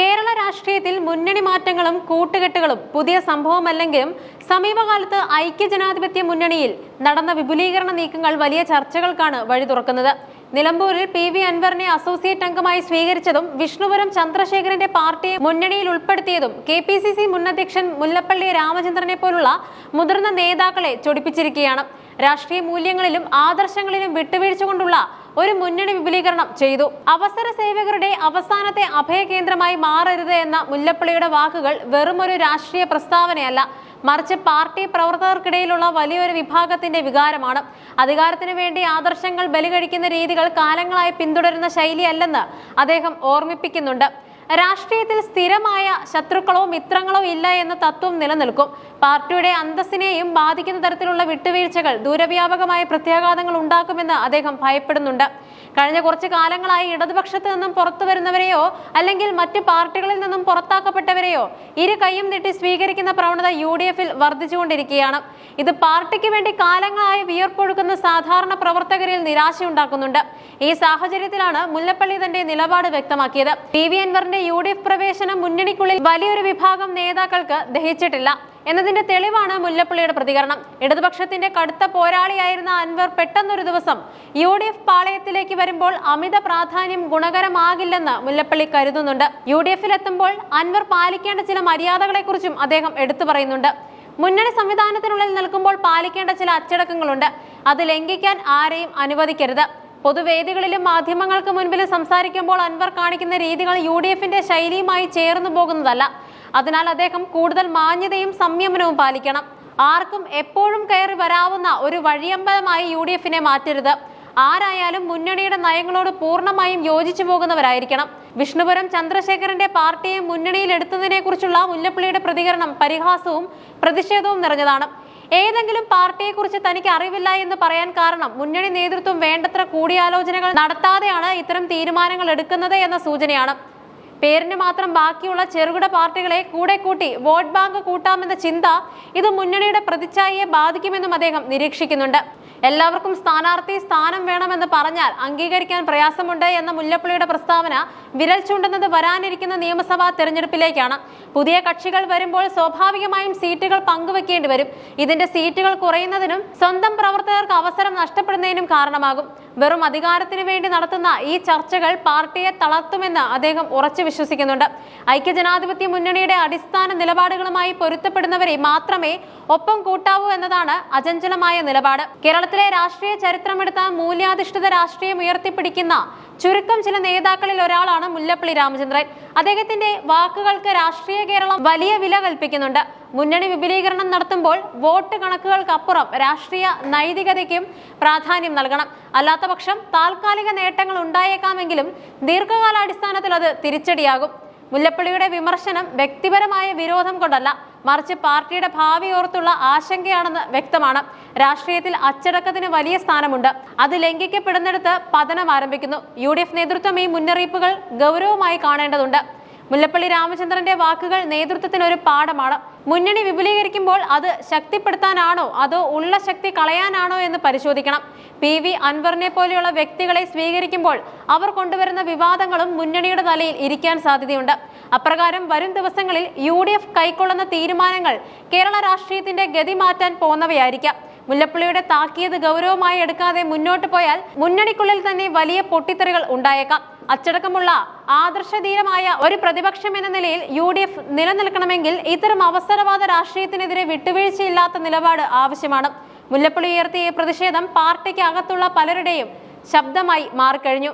കേരള രാഷ്ട്രീയത്തിൽ മുന്നണി മാറ്റങ്ങളും കൂട്ടുകെട്ടുകളും പുതിയ സംഭവമല്ലെങ്കിലും സമീപകാലത്ത് ഐക്യജനാധിപത്യ മുന്നണിയിൽ നടന്ന വിപുലീകരണ നീക്കങ്ങൾ വലിയ ചർച്ചകൾക്കാണ് വഴി തുറക്കുന്നത്. നിലമ്പൂരിൽ പി വി അൻവറിനെ അസോസിയേറ്റ് അംഗമായി സ്വീകരിച്ചതും വിഷ്ണുപുരം ചന്ദ്രശേഖരന്റെ പാർട്ടിയെ മുന്നണിയിൽ ഉൾപ്പെടുത്തിയതും കെ പി സി സി മുൻ അധ്യക്ഷൻ മുല്ലപ്പള്ളി രാമചന്ദ്രനെ പോലുള്ള മുതിർന്ന നേതാക്കളെ ചൊടിപ്പിച്ചിരിക്കുകയാണ്. രാഷ്ട്രീയ മൂല്യങ്ങളിലും ആദർശങ്ങളിലും വിട്ടുവീഴ്ച കൊണ്ടുള്ള ഒരു മുന്നണി വിപുലീകരണം ചെയ്തു. അവസര സേവകരുടെ അവസാനത്തെ അഭയകേന്ദ്രമായി മാറരുത് എന്ന മുല്ലപ്പള്ളിയുടെ വാക്കുകൾ വെറുമൊരു രാഷ്ട്രീയ പ്രസ്താവനയല്ല. മറിച്ച് പാർട്ടി പ്രവർത്തകർക്കിടയിലുള്ള വലിയൊരു വിഭാഗത്തിന്റെ വികാരമാണ്. അധികാരത്തിന് വേണ്ടി ആദർശങ്ങൾ ബലികഴിക്കുന്ന രീതികൾ കാലങ്ങളായി പിന്തുടരുന്ന ശൈലിയല്ലെന്ന് അദ്ദേഹം ഓർമ്മിപ്പിക്കുന്നുണ്ട്. രാഷ്ട്രീയത്തിൽ സ്ഥിരമായ ശത്രുക്കളോ മിത്രങ്ങളോ ഇല്ല എന്ന തത്വം നിലനിൽക്കും. പാർട്ടിയുടെ അന്തസ്സിനെയും ബാധിക്കുന്ന തരത്തിലുള്ള വിട്ടുവീഴ്ചകൾ ദൂരവ്യാപകമായ പ്രത്യാഘാതങ്ങൾ ഉണ്ടാക്കുമെന്ന് അദ്ദേഹം ഭയപ്പെടുന്നുണ്ട്. കഴിഞ്ഞ കുറച്ച് കാലങ്ങളായി ഇടതുപക്ഷത്ത് നിന്നും പുറത്തു വരുന്നവരെയോ അല്ലെങ്കിൽ മറ്റ് പാർട്ടികളിൽ നിന്നും പുറത്താക്കപ്പെട്ടവരെയോ ഇരു കൈയും നീട്ടി സ്വീകരിക്കുന്ന പ്രവണത യു ഡി എഫിൽ വർദ്ധിച്ചുകൊണ്ടിരിക്കുകയാണ്. ഇത് പാർട്ടിക്ക് വേണ്ടി കാലങ്ങളായി വിയർപ്പൊഴുക്കുന്ന സാധാരണ പ്രവർത്തകരിൽ നിരാശയുണ്ടാക്കുന്നുണ്ട്. ഈ സാഹചര്യത്തിലാണ് മുല്ലപ്പള്ളി തന്റെ നിലപാട് വ്യക്തമാക്കിയത്. പി വി അൻവറിന്റെ യു ഡി എഫ് പ്രവേശനം മുന്നണിക്കുള്ളിൽ വലിയൊരു വിഭാഗം നേതാക്കൾക്ക് ദഹിച്ചിട്ടില്ല. എന്നതിന്റെ തെളിവാണ് മുല്ലപ്പള്ളിയുടെ പ്രതികരണം. ഇടതുപക്ഷത്തിന്റെ കടുത്ത പോരാളിയായിരുന്ന അൻവർ പെട്ടെന്നൊരു ദിവസം യു ഡി എഫ് പാളയത്തിലേക്ക് വരുമ്പോൾ അമിത പ്രാധാന്യം ഗുണകരമാകില്ലെന്ന് മുല്ലപ്പള്ളി കരുതുന്നുണ്ട്. യു ഡി എഫിൽ എത്തുമ്പോൾ അൻവർ പാലിക്കേണ്ട ചില മര്യാദകളെക്കുറിച്ചും അദ്ദേഹം എടുത്തു പറയുന്നുണ്ട്. മുന്നണി സംവിധാനത്തിനുള്ളിൽ നിൽക്കുമ്പോൾ പാലിക്കേണ്ട ചില അച്ചടക്കങ്ങളുണ്ട്. അത് ലംഘിക്കാൻ ആരെയും അനുവദിക്കരുത്. പൊതുവേദികളിലും മാധ്യമങ്ങൾക്ക് മുൻപിൽ സംസാരിക്കുമ്പോൾ അൻവർ കാണിക്കുന്ന രീതികൾ യു ഡി എഫിന്റെ ശൈലിയുമായി ചേർന്നു പോകുന്നതല്ല. അതിനാൽ അദ്ദേഹം കൂടുതൽ മാന്യതയും സംയമനവും പാലിക്കണം. ആർക്കും എപ്പോഴും കയറി വരാവുന്ന ഒരു വഴിയമ്പലമായി യു ഡി എഫിനെ മാറ്റരുത്. ആരായാലും മുന്നണിയുടെ നയങ്ങളോട് പൂർണമായും യോജിച്ചു പോകുന്നവരായിരിക്കണം. വിഷ്ണുപുരം ചന്ദ്രശേഖരന്റെ പാർട്ടിയെ മുന്നണിയിൽ എടുത്തതിനെ കുറിച്ചുള്ള മുല്ലപ്പള്ളിയുടെ പ്രതികരണം പരിഹാസവും പ്രതിഷേധവും നിറഞ്ഞതാണ്. ഏതെങ്കിലും പാർട്ടിയെക്കുറിച്ച് തനിക്ക് അറിവില്ല എന്ന് പറയാൻ കാരണം മുന്നണി നേതൃത്വം വേണ്ടത്ര കൂടിയാലോചനകൾ നടത്താതെയാണ് ഇത്തരം തീരുമാനങ്ങൾ എടുക്കുന്നത് എന്ന സൂചനയാണ്. പേരിന് മാത്രം ബാക്കിയുള്ള ചെറുകിട പാർട്ടികളെ കൂടെ കൂട്ടി വോട്ട് ബാങ്ക് കൂട്ടാമെന്ന ചിന്ത ഇത് മുന്നണിയുടെ പ്രതിച്ഛായയെ ബാധിക്കുമെന്നും അദ്ദേഹം നിരീക്ഷിക്കുന്നുണ്ട്. എല്ലാവർക്കും സ്ഥാനാർത്ഥി സ്ഥാനം വേണമെന്ന് പറഞ്ഞാൽ അംഗീകരിക്കാൻ പ്രയാസമുണ്ട് എന്ന മുല്ലപ്പള്ളിയുടെ പ്രസ്താവന വിരൽ ചൂണ്ടുന്നത് വരാനിരിക്കുന്ന നിയമസഭാ തെരഞ്ഞെടുപ്പിലേക്കാണ്. പുതിയ കക്ഷികൾ വരുമ്പോൾ സ്വാഭാവികമായും സീറ്റുകൾ പങ്കുവെക്കേണ്ടി വരും. ഇതിന്റെ സീറ്റുകൾ കുറയുന്നതിനും സ്വന്തം പ്രവർത്തകർക്ക് അവസരം നഷ്ടപ്പെടുന്നതിനും കാരണമാകും. വെറും അധികാരത്തിന് വേണ്ടി നടത്തുന്ന ഈ ചർച്ചകൾ പാർട്ടിയെ തളർത്തുമെന്ന് അദ്ദേഹം ഉറച്ചു വിശ്വസിക്കുന്നുണ്ട്. ഐക്യജനാധിപത്യ മുന്നണിയുടെ അടിസ്ഥാന നിലപാടുകളുമായി പൊരുത്തപ്പെടുന്നവരെ മാത്രമേ ഒപ്പം കൂട്ടാവൂ എന്നതാണ് അചഞ്ചലമായ നിലപാട്. കേരളത്തിലെ രാഷ്ട്രീയ ചരിത്രമെടുത്ത മൂല്യാധിഷ്ഠിത രാഷ്ട്രീയം ഉയർത്തിപ്പിടിക്കുന്ന ചുരുക്കം ചില നേതാക്കളിൽ ഒരാളാണ് മുല്ലപ്പള്ളി രാമചന്ദ്രൻ. അദ്ദേഹത്തിന്റെ വാക്കുകൾക്ക് രാഷ്ട്രീയ കേരളം വലിയ വില കൽപ്പിക്കുന്നുണ്ട്. മുന്നണി വിപുലീകരണം നടത്തുമ്പോൾ വോട്ട് കണക്കുകൾക്കപ്പുറം രാഷ്ട്രീയ നൈതികതയ്ക്കും പ്രാധാന്യം നൽകണം. അല്ലാത്ത പക്ഷം താൽക്കാലിക നേട്ടങ്ങൾ ഉണ്ടായേക്കാമെങ്കിലും ദീർഘകാലാടിസ്ഥാനത്തിൽ അത് തിരിച്ചടിയാകും. മുല്ലപ്പള്ളിയുടെ വിമർശനം വ്യക്തിപരമായ വിരോധം കൊണ്ടല്ല മറിച്ച് പാർട്ടിയുടെ ഭാവി ഓർത്തുള്ള ആശങ്കയാണെന്ന് വ്യക്തമാണ്. രാഷ്ട്രീയത്തിൽ അച്ചടക്കത്തിന് വലിയ സ്ഥാനമുണ്ട്. അത് ലംഘിക്കപ്പെടുന്നിടത്ത് പതനം ആരംഭിക്കുന്നു. യു നേതൃത്വം ഈ മുന്നറിയിപ്പുകൾ ഗൗരവമായി കാണേണ്ടതുണ്ട്. മുല്ലപ്പള്ളി രാമചന്ദ്രന്റെ വാക്കുകൾ നേതൃത്വത്തിന് ഒരു പാഠമാണ്. മുന്നണി വിപുലീകരിക്കുമ്പോൾ അത് ശക്തിപ്പെടുത്താനാണോ? അതോ ഉള്ള ശക്തി കളയാനാണോ എന്ന് പരിശോധിക്കണം. പി വി അൻവറിനെ പോലെയുള്ള വ്യക്തികളെ സ്വീകരിക്കുമ്പോൾ അവർ കൊണ്ടുവരുന്ന വിവാദങ്ങളും മുന്നണിയുടെ തലയിൽ ഇരിക്കാൻ സാധ്യതയുണ്ട്. അപ്രകാരം വരും ദിവസങ്ങളിൽ യു ഡി എഫ് കൈക്കൊള്ളുന്ന തീരുമാനങ്ങൾ കേരള രാഷ്ട്രീയത്തിന്റെ ഗതി മാറ്റാൻ പോന്നവയായിരിക്കാം. മുല്ലപ്പള്ളിയുടെ താക്കീത് ഗൗരവമായി എടുക്കാതെ മുന്നോട്ട് പോയാൽ മുന്നണിക്കുള്ളിൽ തന്നെ വലിയ പൊട്ടിത്തെറികൾ ഉണ്ടായേക്കാം. അച്ചടക്കമുള്ള ആദർശധീരമായ ഒരു പ്രതിപക്ഷം എന്ന നിലയിൽ യു ഡി എഫ് നിലനിൽക്കണമെങ്കിൽ ഇത്തരം അവസരവാദ രാഷ്ട്രീയത്തിനെതിരെ വിട്ടുവീഴ്ചയില്ലാത്ത നിലപാട് ആവശ്യമാണ്. മുല്ലപ്പള്ളി ഉയർത്തിയ പ്രതിഷേധം പാർട്ടിക്ക് അകത്തുള്ള പലരുടെയും ശബ്ദമായി മാറിക്കഴിഞ്ഞു.